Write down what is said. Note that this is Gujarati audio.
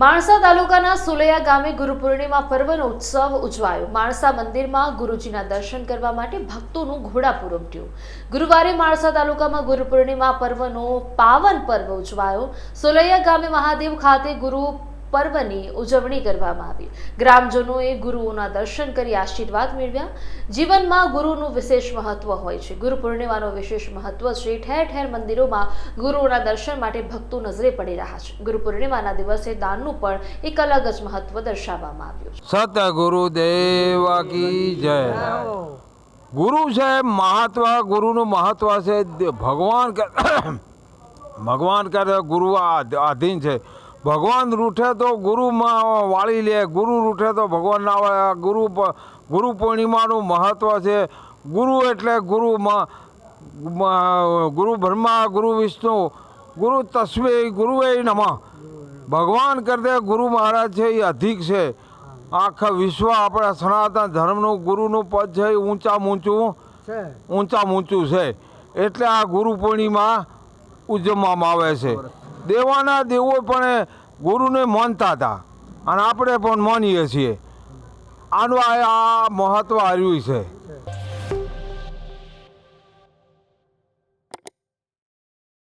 માણસા તાલુકાના સુલૈયા ગામે ગુરુ પૂર્ણિમા પર્વનો ઉત્સવ ઉજવાયો. માણસા મંદિરમાં ગુરુજીના દર્શન કરવા માટે ભક્તોનું ઘોડાપૂર ઉમટ્યું. ગુરુવારે માણસા તાલુકામાં ગુરુ પૂર્ણિમા પર્વનો પાવન પર્વ ઉજવાયો. સુલૈયા ગામે મહાદેવ ખાતે ગુરુ પર્વની ઉજવણી કરવામાં આવી. ગ્રામજનોએ ગુરુઓના દર્શન કરી આશીર્વાદ મેળવ્યા. જીવનમાં ગુરુનું વિશેષ મહત્વ હોય છે. ગુરુ પૂર્ણિમાનો વિશેષ મહત્વ છે. ઠેર ઠેર મંદિરોમાં ગુરુઓના દર્શન માટે ભક્તો નજરે પડી રહ્યા છે. ગુરુ પૂર્ણિમાના દિવસે દાનનું પણ એક અલગ જ મહત્વ દર્શાવવામાં આવ્યું છે. સતગુરુ દેવ કી જય ગુરુ છે મહત્વ ગુરુનું મહત્વ છે. ભગવાન ભગવાન કરે ગુરુ આધીન છે. ભગવાન રૂઠે તો ગુરુમાં વાળી લે ગુરુ રૂઠે તો ભગવાન ના વાળે. ગુરુ ગુરુ પૂર્ણિમાનું મહત્ત્વ છે. ગુરુ એટલે ગુરુમાં ગુરુ બ્રહ્મા ગુરુ વિષ્ણુ ગુરુ તસ્વે ગુરુએ નમઃ. ભગવાન કરતે ગુરુ મહારાજ છે એ અધિક છે. આખા વિશ્વ આપણા સનાતન ધર્મનું ગુરુનું પદ છે એ ઊંચા ઊંચું ઊંચા ઊંચું છે. એટલે આ ગુરુ પૂર્ણિમા ઉજવવામાં આવે છે. દેવાના દેવો પણ ગુરુને માનતા હતા. અને આપણે પણ માનીએ છીએ. આનું આ મહત્ત્વ આવ્યું છે.